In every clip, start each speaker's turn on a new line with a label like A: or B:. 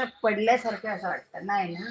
A: असं पडल्यासारखं असं वाटतं नाही ना?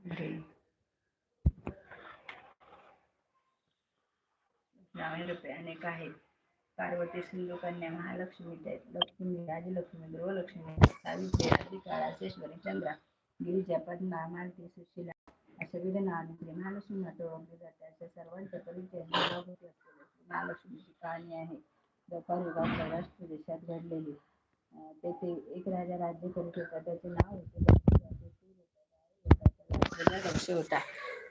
A: अरे. नामे रुपये अनेक आहेत. पार्वती सिंधू कन्या महालक्ष्मी लक्ष्मी राजलक्ष्मी ध्रुवलक्ष्मी सावित्री अधिकाळा शेश्वरी चंद्रा गिरिजा पद्मा मालती सुशीला अशा विविध नावाने महालक्ष्मी ओळखले जाते. अशा सर्वांच्या परिचय महालक्ष्मीची कहाणी आहे. व्यापार युगात सौराष्ट्र देशात घडलेली तेथे एक राजा राज्य करीत होता. त्याचे नाव होते राजाला लक्ष होता.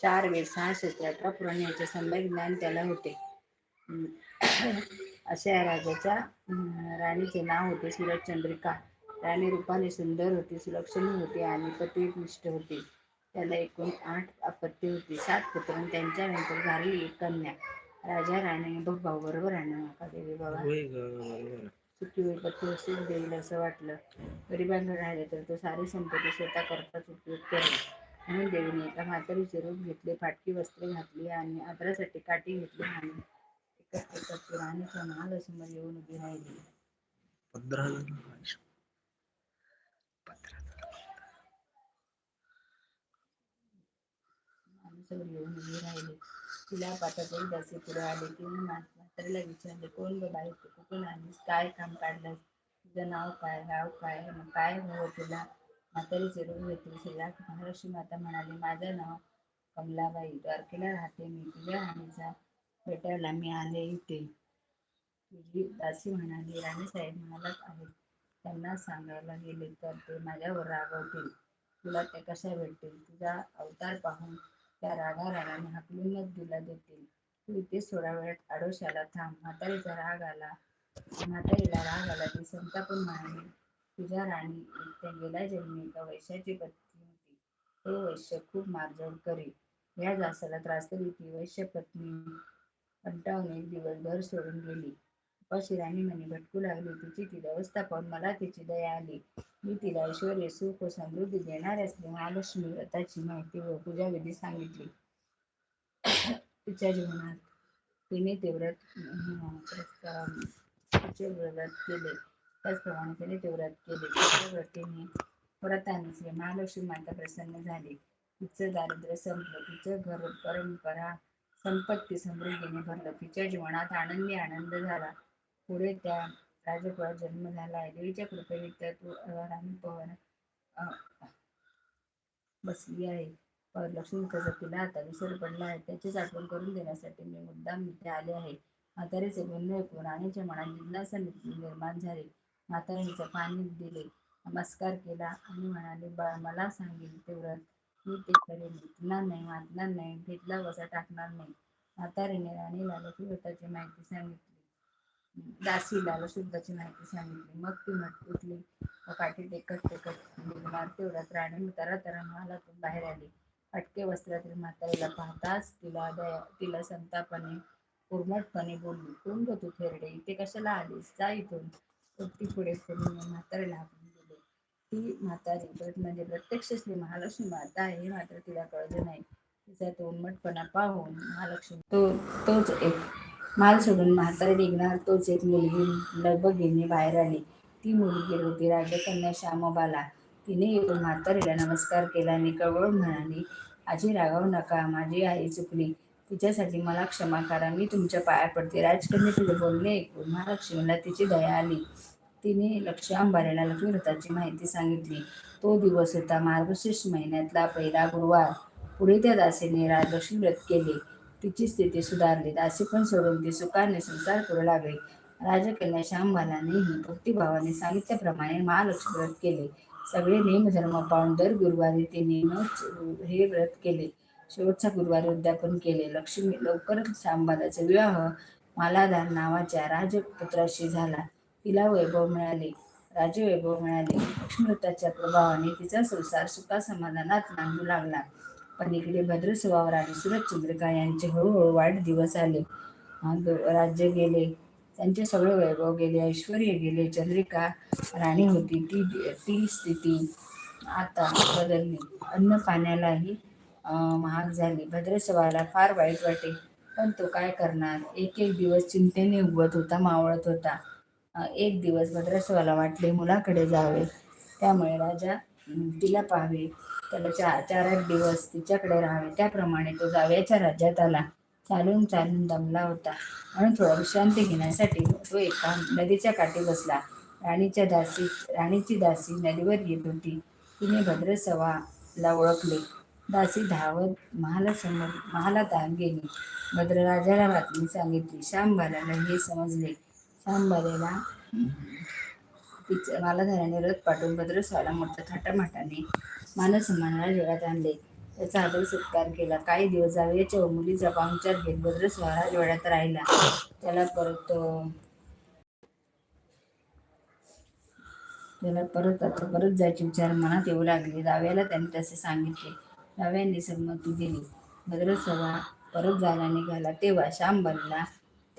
A: चार वेद सहा शस्त्र अठरा पुराण याचे सम्यक ज्ञान त्याला होते. अशा या राजाच्या राणीचे नाव होते सुरचंद्रिका राणी रूपाने सुंदर होती सुलक्षणी होती आणि पतिनिष्ठ होती. त्याला एकूण आठ अपत्य होती. सात पुत्र आणि त्यांच्यानंतर झाली एक कन्या. राजा राणी भाऊ बरोबर आहे ना? देवी बाबा. सुखी होईल पती सुख देईल असं वाटलं. गरिबांकडे राहिले तर तो सारी संपत्ती स्वतः करताच उपयोग करेल म्हणून देवीने एका म्हातारीचे रूप घेतले फाटकी वस्त्रे घातली आणि आदरासाठी काठी घेतली आणि एकच एकच राणीच्या महालक्ष्मीवर येऊन उभी राहिली.
B: पंधरा जण
A: माणसावर येऊन उभी राहिली. तिला पाठात एक दासी पुढे आली. तिने मा- म्हातारीला विचारले कोण ग बाई? तू कुठून आलीस? काय काम काढलंस? तुझं नाव काय? गाव काय? काय हवं तुला? म्हातारीचे रूप घेतले. सगळ्या महालक्ष्मी माता म्हणाली माझं नाव कमलाबाई द्वारकेला राहते. मी तुझ्या राणीचा भेटायला मी आले इथे. तुझी दासी म्हणाली राणीसाहेब म्हणालाच आहेत त्यांना सांगायला गेले तर ते माझ्यावर रागवतील. तुला ते कशा भेटतील? तुझा अवतार पाहून त्या रागा रागाने हाकलूनच दिला देतील. तू इथे थोड्या वेळात आडोशाला थांब. म्हातारीचा राग आला. म्हातारीला राग आला ती संतापून म्हणाली तुझ्या राणी त्या गेल्या जन्मी एका वैश्याची पत्नी होती. तो वैश्य खूप मारझोड करी या जासाला त्रास दिली ती वैश्य पत्नी कंटाळून एक दिवस घर सोडून गेली. उपाशी राणी म्हणे भटकू लागली तिची ती अवस्था पाहून मला तिची दया आली. मी तिला ऐश्वर सुख व समृद्धी देणार असली महालक्ष्मी व्रताची माहिती व पूजाविधी सांगितली. तिच्या जीवनात तिने ते व्रत तिचे व्रत केले. त्याचप्रमाणे त्याने ते व्रत केले. तिच्या व्रतीने व्रताने श्री महालक्ष्मी माता प्रसन्न झाली. तिचं दारिद्र्य संपलं. तिचं घर परंपरा संपत्ती समृद्धीने भरलं. तिच्या जीवनात आनंदी आनंद झाला. पुढे त्या राजकुळात जन्म झाला. आहे देवीच्या कृपेने त्या तू पवन बसली आहे. पर लक्ष्मीचा तिला आता विसर पडला आहे त्याचीच आठवण करून देण्यासाठी मी मुद्दाम इथे आले आहे. म्हातारीचे बोलणे ऐकून राणीच्या मनात जिज्ञासा निर्माण झाली. म्हातारीचं पाणी दिले. नमस्कार केला आणि म्हणाले बाळ मला सांगेल ते व्रत मी ते करेन घेतणार नाही वाचणार नाही. घेतला वसा टाकणार नाही. म्हातारीने राणीला लक्ष्मी व्रताची माहिती सांगितली. दासीला लक्ष्मीव्रताची माहिती सांगितली. मग ती म्हट उठली. व काठीत टेकत टेकत निघणार तेवढ्यात राणी तरा तरा महालातून बाहेर आली. फटके वस्त्रातील म्हातारीला पाहताच तिला दया तिला संतापाने उर्मटपणे बोलली कोण ग तू थेरडे इथे कशाला आलीस? जा इथून. पोट्टी पुढे करून म्हातारीला हाकून दिले ती म्हातारी प्रत- म्हणजे प्रत्यक्षच ती महालक्ष्मी माता आहे हे मात्र तिला कळलं नाही. तिचा तो उन्मटपणा पाहून महालक्ष्मी तो तोच एक माल सोडून म्हातारी निघणार तोच एक मुलगी लगबगीने बाहेर आली. ती मुलगी होती राजकन्या श्यामबाला. तिने येऊन म्हातारीला नमस्कार केला आणि कळवळून म्हणाली आजी रागावू नका माझी आई चुकली. तिच्यासाठी मला क्षमा करा मी तुमच्या पाया पडते. राजकन्या तिथे बोलणे ऐकून महालक्ष्मीला तिची दया आली. तिने लक्ष लक्ष्मी व्रताची माहिती सांगितली. तो दिवस होता मार्गशीर्ष महिन्यातला पहिला गुरुवार. पुढे त्या दासीने राजलक्ष्मी व्रत केले. तिची स्थिती सुधारली. दासी पण सोडून ती सुखाने संसार करू लागली. राजकन्या श्यामबालानेही भक्तिभावाने सांगितल्याप्रमाणे महालक्ष्मी व्रत केले. सगळे नियमधर्म पाळून दर गुरुवारी तिने न हे व्रत केले. शेवटचा गुरुवारी उद्यापन केले. लक्ष्मी लवकरच श्यामबालाचा विवाह मालाधार नावाच्या राजपुत्राशी झाला. तिला वैभव मिळाले. राजवैभव मिळाले. लक्ष्मीव्रताच्या प्रभावाने तिचा संसार सुखासमाधानात नांदू लागला. पण इकडे भद्रसवावर आणि सुरतचंद्रिका यांचे हळूहळू वाईट दिवस आले. राज्य गेले. त्यांचे सगळे वैभव गेले. ऐश्वर गेले. चंद्रिका राणी होती. ती ती स्थिती आता बदलली. अन्न पाण्यालाही महाग झाली. भद्रसवाला फार वाईट वाटे. पण तो काय करणार? एक एक दिवस चिंतेने उगवत होता मावळत होता. एक दिवस भद्रसवाला वाटले मुलाकडे जावे. त्यामुळे राजा तिला पाहावे. त्याला चार चार आठ दिवस तिच्याकडे राहावे. त्याप्रमाणे तो जावयाच्या राज्यात आला. चालून चालून दमला होता. म्हणून थोडा विश्रांती घेण्यासाठी तो एका नदीच्या काठी बसला. राणीच्या दासी राणीची दासी नदीवर येत होती. तिने भद्रसवाला ओळखले. दासी धावत महालासमोर महालात आ- गेली. भद्रराजाला बातमी सांगितली. श्यामबालाला हे समजले. श्यामबालेला तिच्या मालाधाराने रथ पाठवून भद्रस्वाला मोठ्या थाटामाटाने मानसन्मानाला जगात आणले. त्याचा आदर सत्कार केला. काही दिवस जावयाच्या व मुलीचा पाहुणचार घेत भद्रस्वाला राजवाड्यात राहिला. त्याला परत त्याला परत आता परत जायचे विचार मनात येऊ लागले. जाव्याला त्यांनी तसे सांगितले. जाव्यांनी संमती दिली. भद्रसभा परत जायला निघाला. तेव्हा श्यामबाईला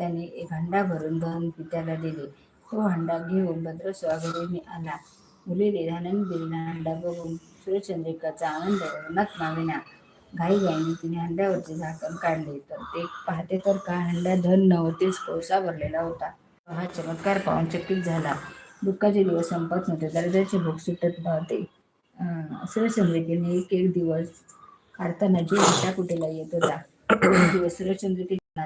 A: त्याने एक हंडा भरून धन पित्याला दिले. तो हंडा घेऊन भद्र घरी आला. मुलीने धनाने दिलेला हंडा बघून सूर्यचंद्रिकाचा आनंद वर्णात मावेना घाईघाईने तिने हंड्यावरचे झाकण काढले. तर ते पाहते तर का हंडा धन नव्हतेच कोळसा भरलेला होता. हा चमत्कार पाहून चकित झाला. दुःखाचे दिवस संपत नव्हते दर्जाचे भूक सुटत नव्हते. सूर्यचंद्रिकेने एक एक दिवस काढताना जीव कुठेला येत होता? दिवस दिवस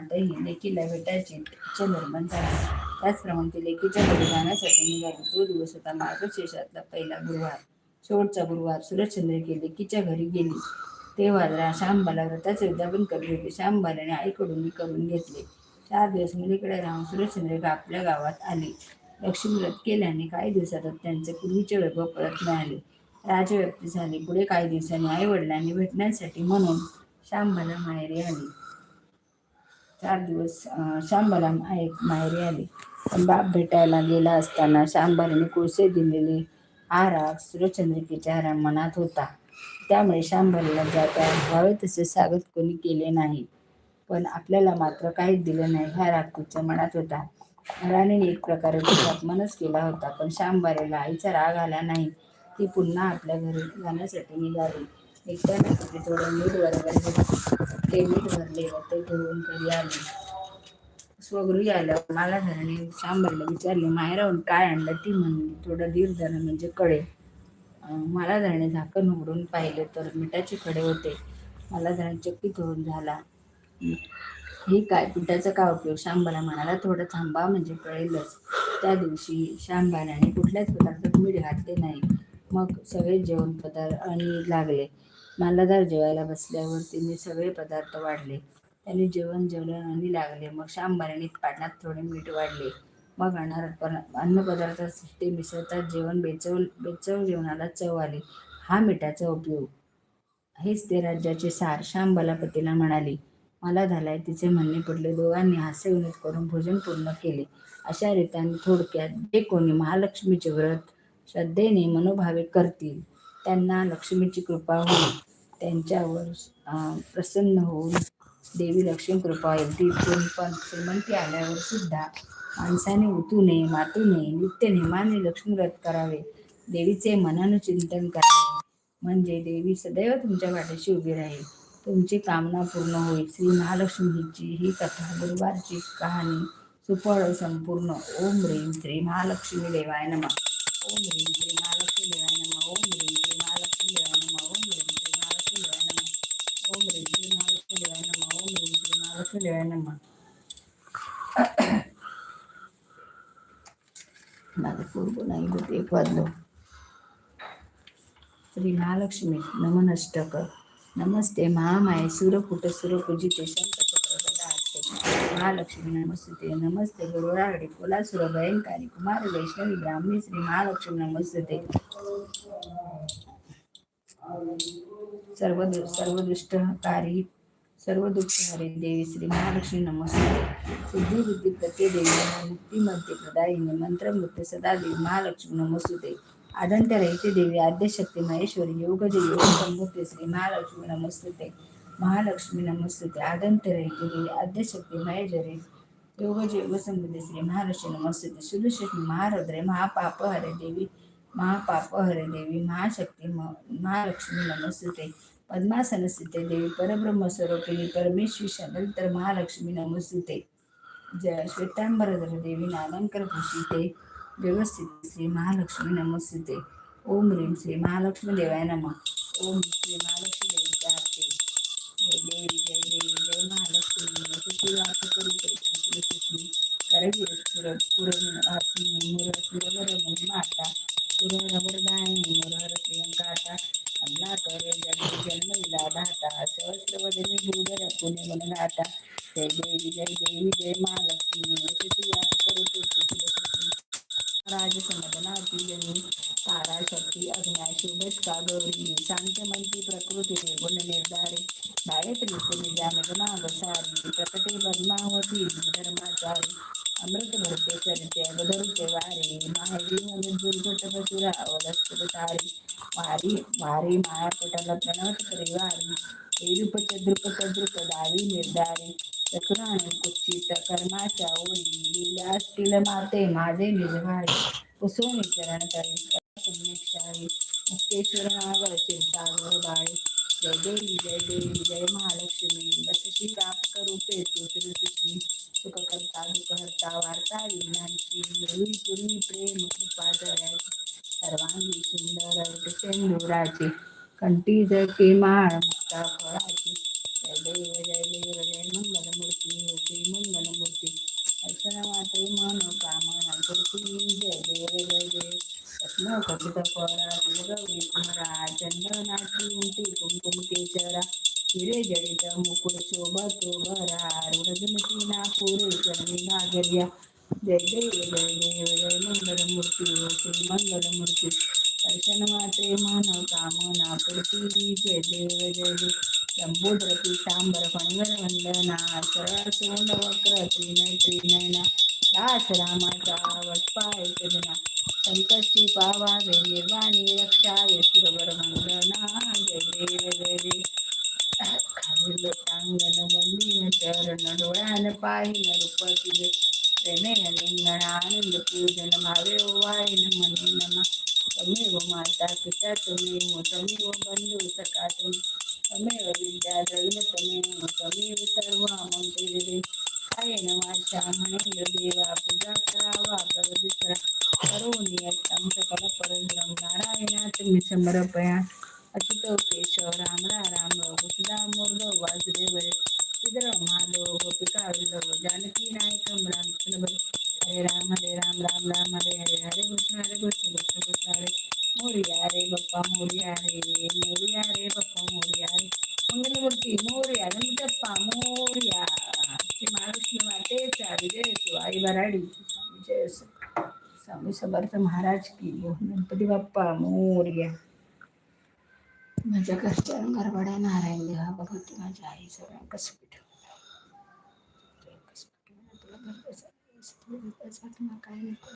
A: सूर्यचंद्रिकेच्या लेकीला भेटायची इच्छा निर्माण झाली. त्याचप्रमाणे ती लेकीच्या घरी जाण्यासाठी निघाली. तो दिवस होता मार्गशीर्षातला पहिला गुरुवार. शेवटचा गुरुवार. सूर्यचंद्रिके लेकीच्या घरी गेली. तेव्हा जरा श्यामबाला व्रताचे उद्यापन करत होते. श्यामबालाने आईकडून मी करून घेतले. चार दिवस मुलीकडे राहून सूर्यचंद्रिका आपल्या गावात आले. लक्ष्मी व्रत केल्याने काही दिवसातच त्यांचे पूर्वीचे वैभव परत मिळाले. राजव्यक्ती झाली. पुढे काही दिवसांनी आई वडिलांनी भेटण्यासाठी म्हणून श्यामबाला माहेरी आली. चार दिवस अं, श्यामबाला माहेरी आली. पण बाप भेटायला गेला असताना श्यामबालाने कोळसे दिलेले हा राग सूर्यचंद्रिकेच्या रा- मनात होता. त्यामुळे श्यामबाईला जाता व्हावे तसे स्वागत कोणी केले नाही. पण आपल्याला मात्र काहीच दिलं नाही हा राग तिच्या मनात होता. राणीने एक प्रकारे तिचा अपमानच केला होता पण श्यामबारेला आईचा राग आला नाही. ती पुन्हा आपल्या घरी जाण्यासाठी निघाली. एकदा थोडं मीठ वर ते मीठ भरले व ते घेऊन घरी आले. स्वगृही आल्यावर मला धरणे श्यामबाईला विचारले माहेरावून काय आणलं? ती म्हणली थोडं धीर धरण म्हणजे कळे. मला धरणे झाकण उघडून पाहिले तर मिठाचे खडे होते. मला धरण चक्की होऊन झाला. हे काय? पिठाचा काय उपयोग? श्यामबाला म्हणाला. थोडं थांबा म्हणजे कळेलच. त्या दिवशी श्यामबालाने कुठल्याच पदार्थात मीठ घातले नाही. मग सगळे जेवण पदार्थ आणि लागले. मालादार जेवायला बसल्यावर तिने सगळे पदार्थ वाढले. त्याने जेवण जेवलं आणि लागले. मग श्यामबालाने पाटणात थोडे मीठ वाढले. मग अन्न अन्नपदार्थ ते मिसळतात जेवण बेचव बेचव जेवणाला चव आली. हा मिठाचा उपयोग. हेच ते राज्याचे सार श्यामबाला पतीला म्हणाली. मला झालाय तिचे म्हणणे पडले. दोघांनी हास्य विनोद करून भोजन पूर्ण केले. अशा रीतीने थोडक्यात जे कोणी महालक्ष्मीचे व्रत श्रद्धेने मनोभावे करतील त्यांना लक्ष्मीची कृपा होईल. त्यांच्यावर प्रसन्न होऊन देवी लक्ष्मी कृपा होईल पण श्रीमंती आल्यावर सुद्धा माणसाने उतू नये मातू नये नित्य नेमाने लक्ष्मी व्रत करावे. देवीचे मनानं चिंतन करावे. म्हणजे देवी सदैव तुमच्या पाठीशी उभी राहील. तुमची कामना पूर्ण होईल. श्री महालक्ष्मीची ही कथा गुरुवारची कहाणी सुफळ संपूर्ण. ओम रेम श्री महालक्ष्मी देवाय नमः. ओम ह्रीम श्री महालक्ष्मी. श्री माझं पूर्व नाही होत एक वाजलो. श्री महालक्ष्मी नमनष्टक. नमस्ते महामाये सुरकुट सुरपूजिते शंखचक्र गदा असते महालक्ष्मी नमस्ते नमस्ते गुरुवारडी कुलासुर भयंकारी कुमार वैष्णवी ब्राह्मी श्री महालक्ष्मी नमस्ते सर्व दु- सर्व दुष्टकारी देवी श्री महालक्ष्मी नमस्कार. सिद्धी बुद्धी प्रत्ये देवी मुक्ती मध्ये प्रदायिनी मंत्रमृत्य महालक्ष्मी नमस्ते आदंत्य रहिते देवी आद्यशक्ती महेश्वरी योगदेवी योग संभूते श्री महालक्ष्मी नमस्ते महालक्ष्मी नमस्ते आदंत्य रहिते देवी आद्यशक्ती महेश्वरी योगज योग संभूते श्री महालक्ष्मी नमस्ते सुदुशक्ती महारुद्रे महापाप हरे देवी महापाप हरे देवी महाशक्ती म- महालक्ष्मी नमस्ते पद्मासन स्थिते देवी परब्रह्म स्वरूपिणी परमेश्वरी शबंतर महालक्ष्मी नमस्ते जय श्वेतांबरधर देवी नालंकर भूषिते व्यवस्थित श्री महालक्ष्मी नमस्ते ओम ह्रीं श्री महालक्ष्मी देवाय नमः ओम श्री महालक्ष्मी देवीच्या आरती जय देवी जय देवी जय महालक्ष्मी सुखी वास करू श्री करवीर सुर मुर पुरवर माता सुरवर वरदायिनी मुरहर प्रियंकाता कमलाकर जन्म जन्मविला धाता. सहस्रवदनी भूधर पुण्य मनगाता जय देवी जय देवी जय महालक्ष्मी सुखी वास करू राज समदनाती जनी. तारा शक्ती अज्ञा शुभस्का गौरी शांतमंती प्रकृती गुण निर्धारे. गायत्री सुनिजा मेघनागसारी प्रकटे पद्मावती धर्माचारी. अमृत भरते करते अवधरते वारे माहेरी मनुजूर घटपसुरा तारी वारी वारी मायापटल प्रणवत परिवारी एरुप चद्रुप चद्रुप दावी निर्धारे चक्राने कुचित कर्माच्या ओळी लिहिल्या असतील माते माझे निजवाळे कुसोनी चरण करी पुण्यक्षाळी मुक्तेश्वर नागर सागर बाळी जय देवी जय देवी जय महा सुंदर शेंदुराची कंठी जळके माळ मुक्ता फळाची जय देव जय देव जय मंगलमूर्ती हो श्री मंगलमूर्ती. अर्चना माते मन कामना करती. जय देव जय देव. रत्न कपित परा गौरी कुमरा चंदनाची उंटी कुमकुम केशरा हिरे जडित मुकुट शोभतो भरा रुडजमती नागपूर चरणी नागर्या. ದೇವರಲ್ಲಿ ಸಂಬೋದ್ರತಿ ಸಾಂಬರ ಪಂಗರ ವಂದನ ಸರಸೋಂಡ ವಕ್ರ ತ್ರಿನ ತ್ರಿನಯನ ದಾಸ ರಾಮ ಸಾವತ್ಪಾಯ ಜನ ಸಂಕಷ್ಟಿ ಪಾವಾವೆ ನಿರ್ವಾಣಿ ರಕ್ಷಾವೆ ಸುರವರ ಮಂಗನ ಜಯ ದೇವರಲ್ಲಿ ಕಾವಿಲೋಟಾಂಗನ ಮಂದಿನ ಚರಣ ಡೋಳಾನ ಪಾಯಿನ ರೂಪತಿಗೆ ಪ್ರೇಮೆಯ ಲಿಂಗನ ಆನಂದ ಪೂಜನ ಮಾವೇ ಓವಾಯಿನ ಮನೆ ನಮ तुझे प्रेमेन लिंगण आनंद पूजन भावे वायन तमेव माता पिता तमेव तमेव बंधू सखा तुम तमेव विद्या द्रविण तमेव तमेव सर्व मंत्री कायेन वाचा म्हणेल देवा पूजा करावा प्रगती करा करोनी सकल परब्रह्म नारायणा तुम्ही समर्पया। अच्युत केशव राम राम कुसुदा मोर्द वासुदेव श्रीधर माधव गोपिका वल्लभ जानकी नायकम रामकृष्ण हरे राम हरे राम राम राम हरे हरे हरे कृष्ण हरे कृष्ण कृष्ण। बप्पा मोरिया रे मोरिया रे बप्पा मोरिया रे मंगलमूर्ती मोरिया गणपतप्पा मोरिया श्री महालक्ष्मी मातेचा विजय असो आई वराडी विजय असो स्वामी समर्थ महाराज की गणपती बाप्पा मोरिया माझ्या घरच्या गरबड्या नारायण देवा भगवती माझ्या आई सगळ्या कसपीठ पिठवलं काय नको